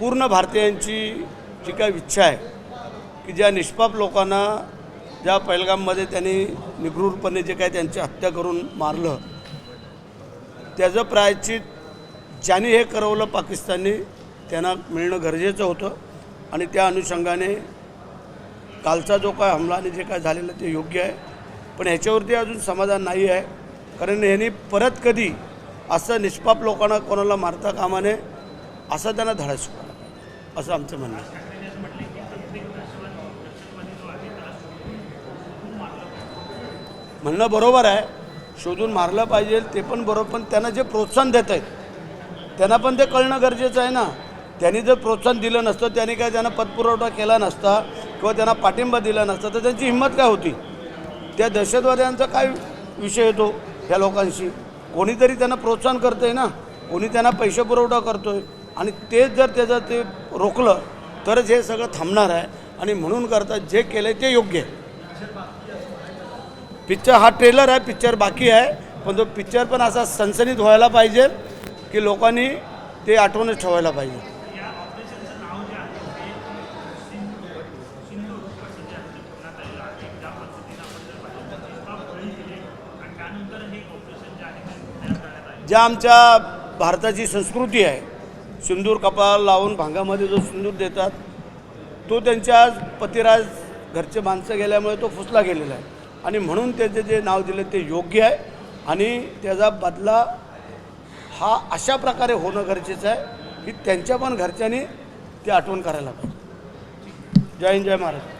पूर्ण भारतीयांची जी काय इच्छा आहे की ज्या निष्पाप लोकांना ज्या पैलगाममध्ये त्यांनी निगृढपणे जे काय त्यांची हत्या करून मारलं त्याचं प्रायचित ज्यांनी हे करवलं पाकिस्तानने त्यांना मिळणं गरजेचं होतं. आणि त्या अनुषंगाने कालचा जो काय हमला आणि जे काय झालेलं ते योग्य आहे. पण ह्याच्यावरती अजून समाधान नाही आहे. कारण ह्यांनी परत कधी असं निष्पाप लोकांना कोणाला मारता कामा नये असं त्यांना धडा शिकवला असं आमचं म्हणणं आहे. म्हणणं बरोबर आहे. शोधून मारलं पाहिजे ते पण बरोबर पण त्यांना जे प्रोत्साहन देत आहेत त्यांना पण ते कळणं गरजेचं आहे ना. त्यांनी जर प्रोत्साहन दिलं नसतं त्यांनी काय त्यांना पतपुरवठा केला नसता किंवा त्यांना पाठिंबा दिला नसता तर त्यांची हिंमत काय होती? त्या दहशतवाद्यांचा काय विषय येतो ह्या लोकांशी? कोणीतरी त्यांना प्रोत्साहन करतं आहे ना? कोणी त्यांना पैसे पुरवठा करतो आहे आणि तेच जर त्याचं ते रोखलं तरच हे सगळं थांबणार आहे. आणि म्हणून करता जे केलं आहे ते योग्य आहे. पिक्चर हा ट्रेलर आहे पिक्चर बाकी आहे. पण तो पिक्चर पण असा सनसनीत व्हायला पाहिजे की लोकांनी ते आठवणच ठेवायला पाहिजे. ज्या आमच्या भारताची संस्कृती आहे सिंदूर कपाळ लावून भांगामध्ये जो सिंदूर देतात तो त्यांच्या पतिराज घरचे माणसं गेल्यामुळे तो फुसला गेलेला आहे. आणि म्हणून त्याचे जे नाव दिले ते योग्य आहे आणि त्याचा बदला हा अशा प्रकारे होणं गरजेचं आहे की त्यांच्या पण घरच्यांनी ते आठवण करायला पाहिजे. जय हिंद जय महाराज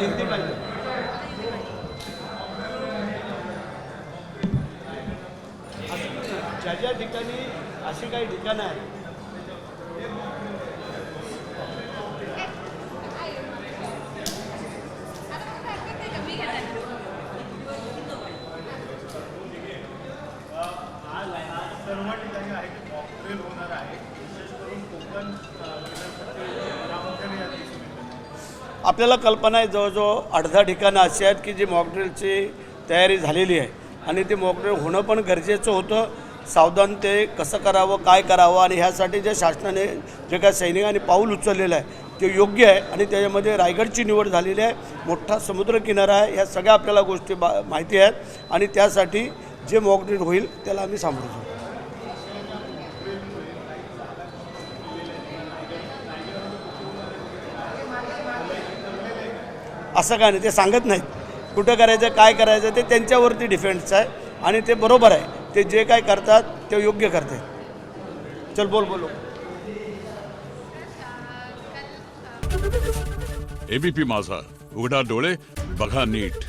हिंदी पाहिजे ज्या ज्या ठिकाणी अशी काही ठिकाणं आहेत आपल्याला कल्पना आहे जवळजवळ अर्धा ठिकाणं अशी आहेत की जी मॉकड्रिलची तयारी झालेली आहे. आणि ते मॉकड्रिल होणं पण गरजेचं होतं. सावधान ते कसं करावं काय करावं आणि ह्यासाठी जे शासनाने जे काय सैनिकांनी पाऊल उचललेलं आहे ते योग्य आहे. आणि त्याच्यामध्ये रायगडची निवड झालेली आहे. मोठा समुद्रकिनारा आहे. ह्या सगळ्या आपल्याला गोष्टी बा माहिती आहेत. आणि त्यासाठी जे मॉकड्रिल होईल त्याला आम्ही सांभाळतो. असं काय नाही ते सांगत नाहीत. कुठं करायचं काय करायचं ते त्यांच्यावरती डिफेंड्स आहे आणि ते बरोबर आहे. ते जे काय करतात ते योग्य करते. चल बोल बोलो. एबीपी माझा. उघडा डोळे बघा नीट.